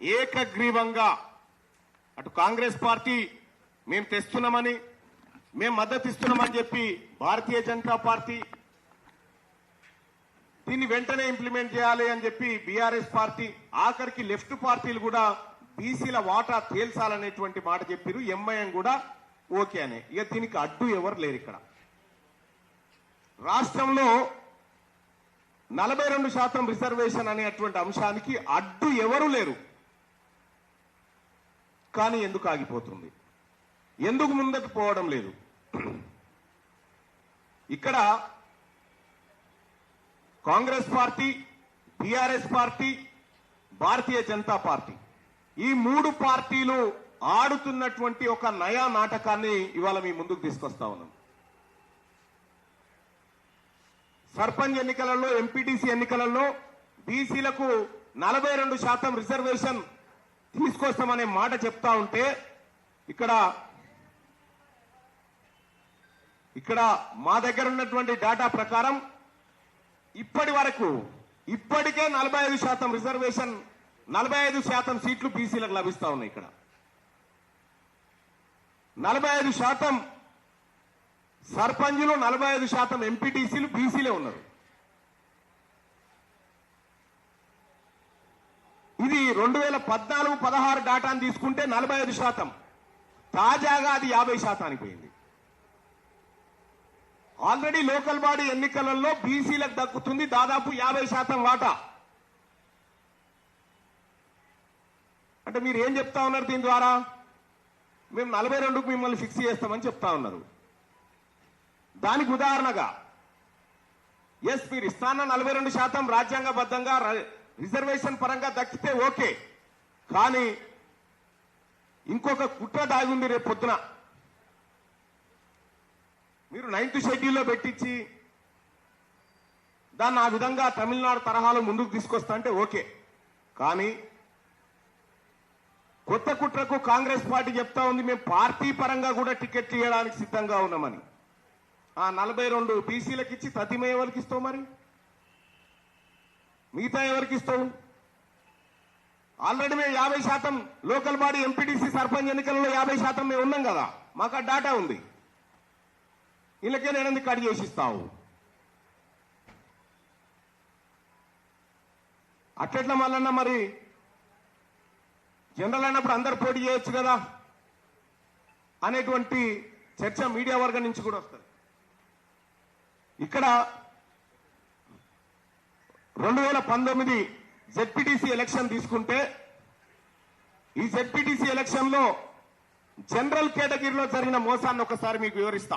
ఏకగ్రీవంగా అటు కాంగ్రెస్ పార్టీ మేము తెస్తున్నామని మేము మద్దతు ఇస్తున్నామని చెప్పి భారతీయ జనతా పార్టీ దీన్ని వెంటనే ఇంప్లిమెంట్ చేయాలి అని చెప్పి బీఆర్ఎస్ పార్టీ ఆఖరికి లెఫ్ట్ పార్టీలు కూడా బీసీల వాటా తేల్చాలనేటువంటి మాట చెప్పారు ఎంఐఎం కూడా ఓకే అనే. ఇక దీనికి అడ్డు ఎవరు లేరు ఇక్కడ. రాష్ట్రంలో నలభై రెండు శాతం రిజర్వేషన్ అనేటువంటి అంశానికి అడ్డు ఎవరు లేరు. కానీ ఎందుకు ఆగిపోతుంది? ఎందుకు ముందుకు పోవడం లేదు? ఇక్కడ Congress party TRS party Bharatiya Janata party ఈ మూడు పార్టీలు ఆడుతున్నటువంటి ఒక నయా నాటకాన్ని ఇవాళ మీ ముందుకు తీసుకొస్తా ఉన్నాం. సర్పంచ్ ఎన్నికలలో ఎంపీటీసీ ఎన్నికలలో బీసీలకు నలభై రెండు శాతం రిజర్వేషన్ తీసుకొస్తామనే మాట చెప్తా ఉంటే ఇక్కడ ఇక్కడ మా దగ్గర ఉన్నటువంటి డేటా ప్రకారం ఇప్పటి వరకు ఇప్పటికే నలభై ఐదు శాతం రిజర్వేషన్ నలభై ఐదు శాతం సీట్లు బీసీలకు లభిస్తా ఉన్నాయి ఇక్కడ. నలభై ఐదు శాతం సర్పంచులు నలభై ఐదు శాతం ఎంపీటీసీలు బీసీలే ఉన్నారు. రెండు వేల పద్నాలుగు పదహారు డాటాను తీసుకుంటే నలభై ఐదు శాతం. తాజాగా అది యాభై శాతానికి పోయింది. ఆల్రెడీ లోకల్ బాడీ ఎన్నికలలో బీసీలకు దక్కుతుంది దాదాపు యాభై శాతం వాటా. అంటే మీరు ఏం చెప్తా ఉన్నారు దీని ద్వారా? మేము నలభై రెండుకు మిమ్మల్ని ఫిక్స్ చేస్తామని చెప్తా ఉన్నారు. దానికి ఉదాహరణగా ఎస్ మీరు ఇస్తాన్న నలభై రెండు శాతం రాజ్యాంగబద్ధంగా రిజర్వేషన్ పరంగా దక్కితే ఓకే. కానీ ఇంకొక కుట్ర దాగి ఉంది రేపు పొద్దున. మీరు నైన్త్ షెడ్యూల్లో పెట్టించి దాన్ని ఆ విధంగా తమిళనాడు తరహాలో ముందుకు తీసుకొస్తా అంటే ఓకే. కానీ కొత్త కుట్రకు కాంగ్రెస్ పార్టీ చెప్తా ఉంది మేము పార్టీ పరంగా కూడా టికెట్ ఇవ్వడానికి సిద్ధంగా ఉన్నామని. ఆ నలభై రెండు బీసీలకు ఇచ్చి తతిమ వాళ్ళకి ఇస్తావు మరి? మిగతా ఎవరికి ఇస్తావు? ఆల్రెడీ మేము యాభై శాతం లోకల్ బాడీ ఎంపీటీసీ సర్పంచ్ ఎన్నికల్లో యాభై శాతం మేము ఉన్నాం కదా మాకు ఆ డాటా ఉంది. ఇళ్ళకే నేను ఎందుకు కట్ చేసి ఇస్తావు? అట్లెట్ల మళ్ళన్నా మరి? జనరల్ అయినప్పుడు అందరు పోటీ చేయొచ్చు కదా అనేటువంటి చర్చ మీడియా వర్గం నుంచి కూడా వస్తుంది. ఇక్కడ రెండు వేల పంతొమ్మిది జెడ్పీటీసీ ఎలక్షన్ తీసుకుంటే ఈ జెడ్పీటీసీ ఎలక్షన్లో జనరల్ కేటగిరీలో జరిగిన మోసాన్ని ఒకసారి మీకు వివరిస్తా.